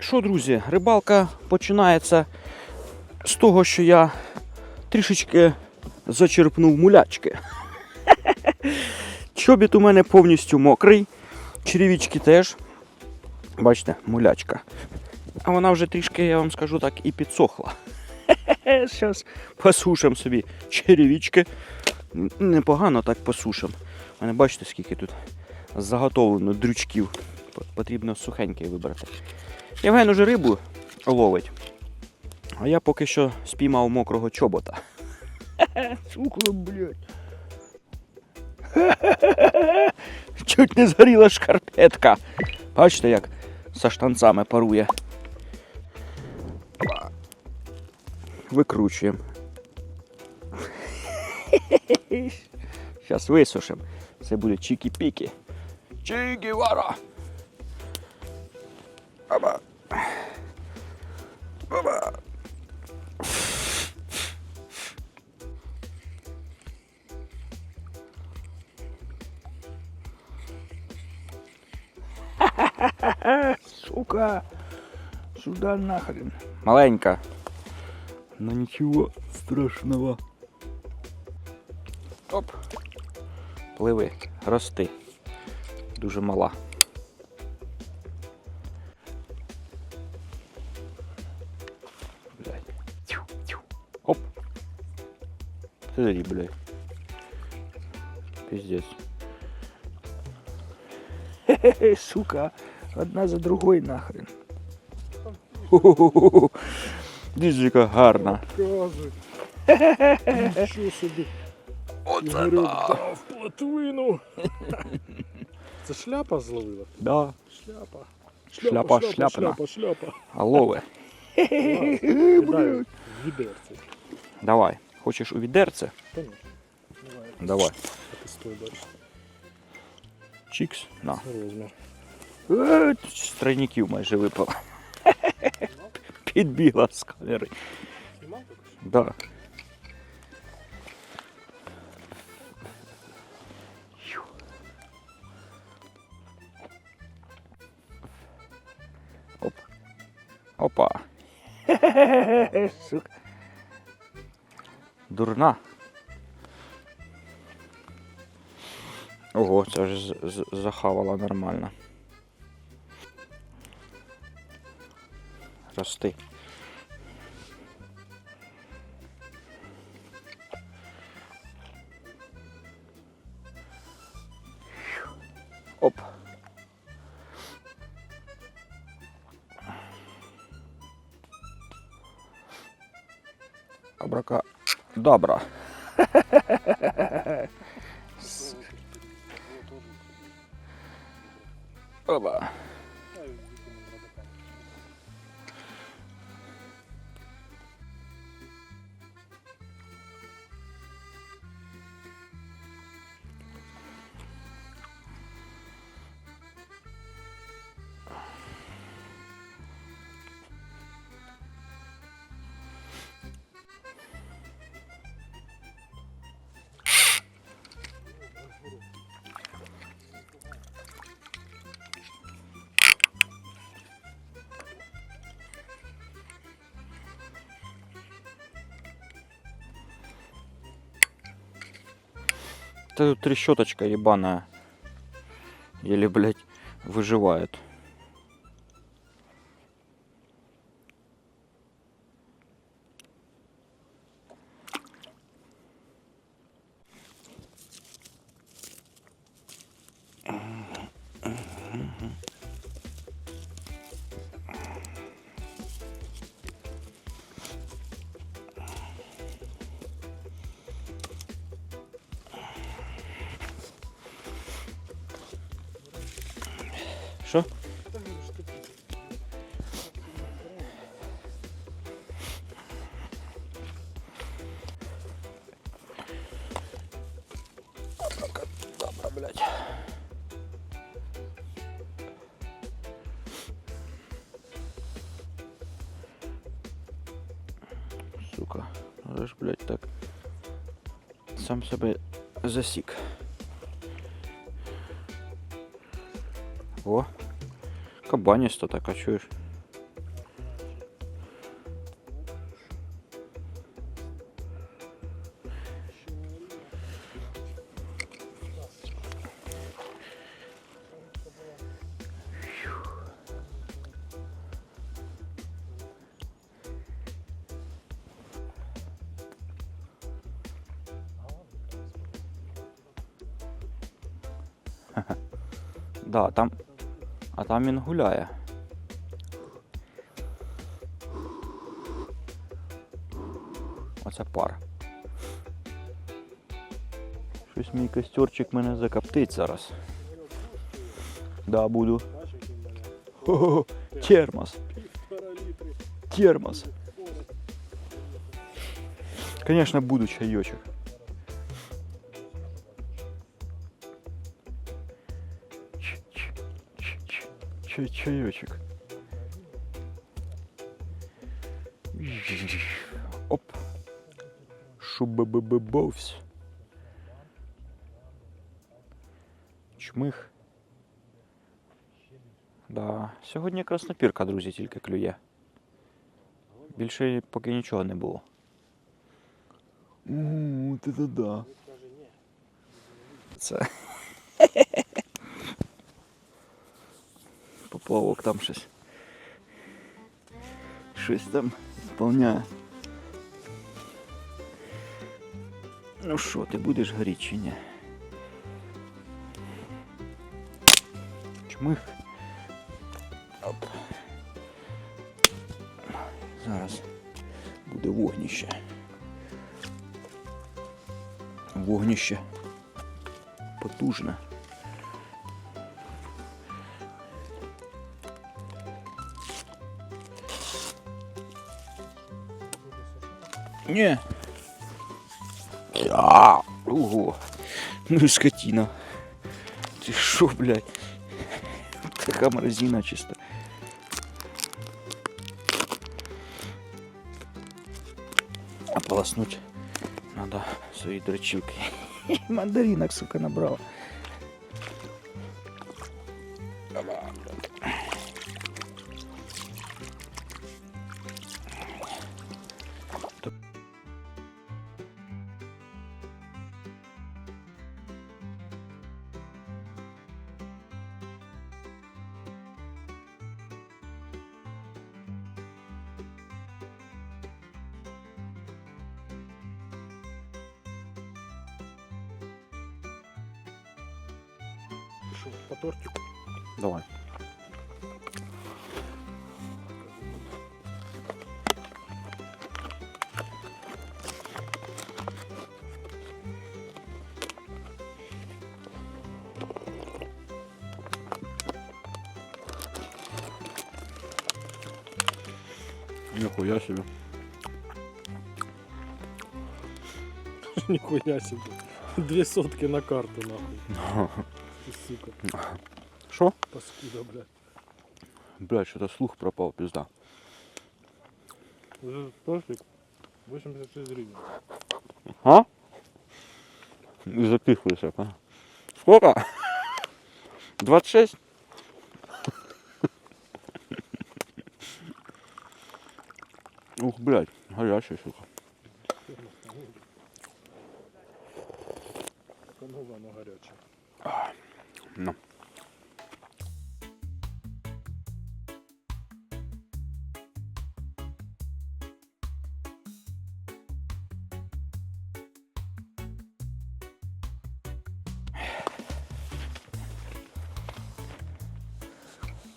Що, друзі, рибалка починається з того, що я трішечки зачерпнув мулячки. Чобіт у мене повністю мокрий, черевички теж. Бачите, мулячка. А вона вже трішки, я вам скажу так, і підсохла. Зараз посушимо собі черевички. Непогано так посушимо. У мене бачите, скільки тут заготовлено дрючків. Потрібно сухенький вибрати. Євген уже рибу ловить. А я поки що спіймав мокрого чобота. Сука, блядь. Чуть не згоріла шкарпетка. Бачите, як со штанцами парує. Викручуємо. Зараз висушимо. Це буде чікі-пікі. Чікі-вара. Аба. Сука, сюда нахрен. Маленька. Но нічого страшного. Оп. Пливи, рости. Дуже мала. Смотри, блядь. Пиздец. Хе-хе, сука, одна за другой нахрен. Ху-ху-ху-ху. Дивіться, яка гарна. Кажи. Нічого собі. Оце Ігорьок дав плотвину. Це шляпа зловила? Да. Шляпа. Шляпа, шляпина. шляпа, шляпа. Алло Кидаю в відерце. Давай. Хочеш у відерце? Та ну, давай. Чікс. На. Розмір. Е, З тройників майже випало. Підбігла з камери. Да. Оп. Опа. Сука. Дурна. Ого, це ж захавала нормально. Рости. Оп. Абрака. Добра. Оба. Трещоточка ебаная. Или, блядь, выживает. блядь. Сука, але ж, блядь, так. Сам себе засік. О, кабаніста така, чуєш? Да, там. А там він гуляє. Оце пар. Щось мій костерчик мене закоптить зараз. Да, буду. Хо-хо-хо, термос. Термос. Конечно, буду чайочек. Чай, чайочек. Оп. Шубабабабовсь. Чмих. Да. Сьогодні краснопірка, друзі, тільки клює. Більше поки нічого не було. Ууу, ти да. Це. Поплавок там щось. Щось там сповняє. Ну що, ти будеш горіти чи ні? Чмих. Оп. Зараз буде вогнище. Вогнище потужне. Ні. А, ого. Ну і скотина. Ти що, блядь? Така морозина чисто. Ополоснуть надо свои дрочилки. Мандаринок, сука, набрал. Що, по тортику? Давай. Нихуя себе. Ніхуя себе. Дві сотки на карту, нахуй. сука. Що? Паскуда, блядь. Блядь, що-то слух пропав, пізда. Тошлик 86 гривен. А? И запихивайся, а? Сколько? 26? Ух, блядь, горячая, сука. Канова, но горячая. Ну.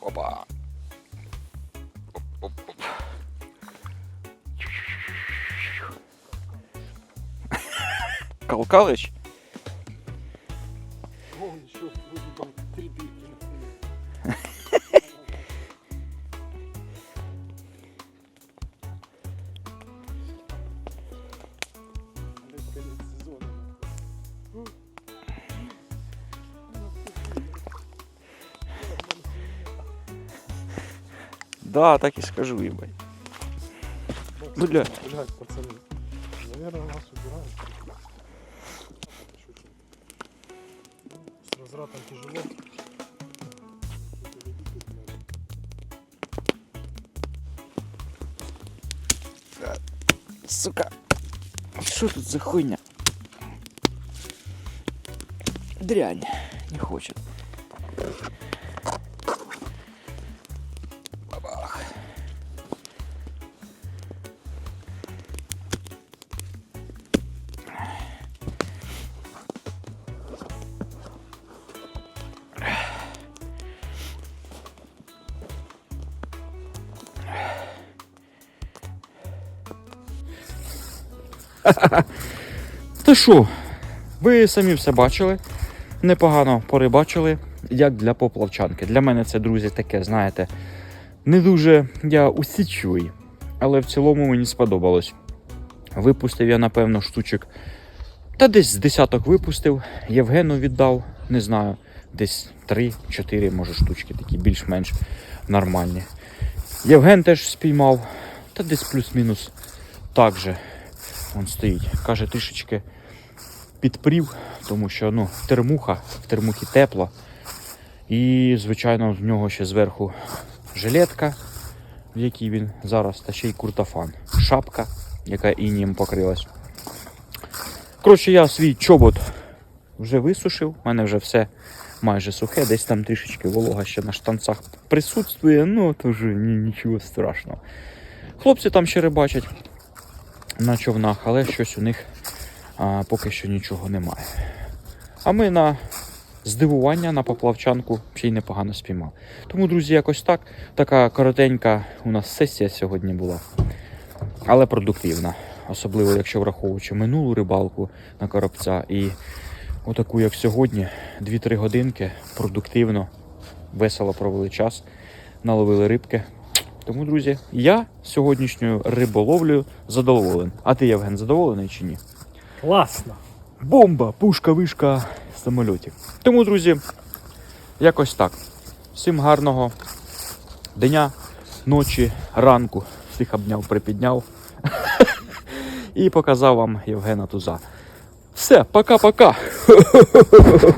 Опа. Оп, оп, оп. Да, так и скажу, ебать. нахуй. Бля. Блядь, пацаны. Наверное, нас убирают. Возвратом тяжело. Сука. Что тут за хуйня? Дрянь. Не хочет. Та що, ви самі все бачили, непогано порибачили, як для поплавчанки. Для мене це, друзі, таке, знаєте, не дуже я усічуй, але в цілому мені сподобалось. Випустив я, напевно, штучок. Та десь з десяток випустив, Євгену віддав, не знаю, десь 3-4, може, штучки такі більш-менш нормальні. Євген теж спіймав, та десь плюс-мінус так же. Він стоїть. Каже, трішечки підпрів, тому що ну, термуха, в термухі тепло. І, звичайно, в нього ще зверху жилетка, в якій він зараз, та ще й куртофан. Шапка, яка інієм покрилась. Коротше, я свій чобот вже висушив, у мене вже все майже сухе, десь там трішечки волога ще на штанцах присутствує, ну то вже нічого страшного. Хлопці там ще рибачать на човнах, але щось у них а, поки що нічого немає. А ми на здивування на поплавчанку ще й непогано спіймали. Тому, друзі, якось так. Така коротенька у нас сесія сьогодні була, але продуктивна. Особливо, якщо враховуючи минулу рибалку на коробця і отаку, як сьогодні, 2-3 годинки продуктивно, весело провели час, наловили рибки. Тому, друзі, я сьогоднішньою риболовлею задоволений. А ти, Євген, задоволений чи ні? Класно. Бомба, пушка, вишка самольотів. Тому, друзі, якось так. Всім гарного дня, ночі, ранку. Всіх обняв, припідняв. І показав вам Євгена Туза. Все, пока-пока.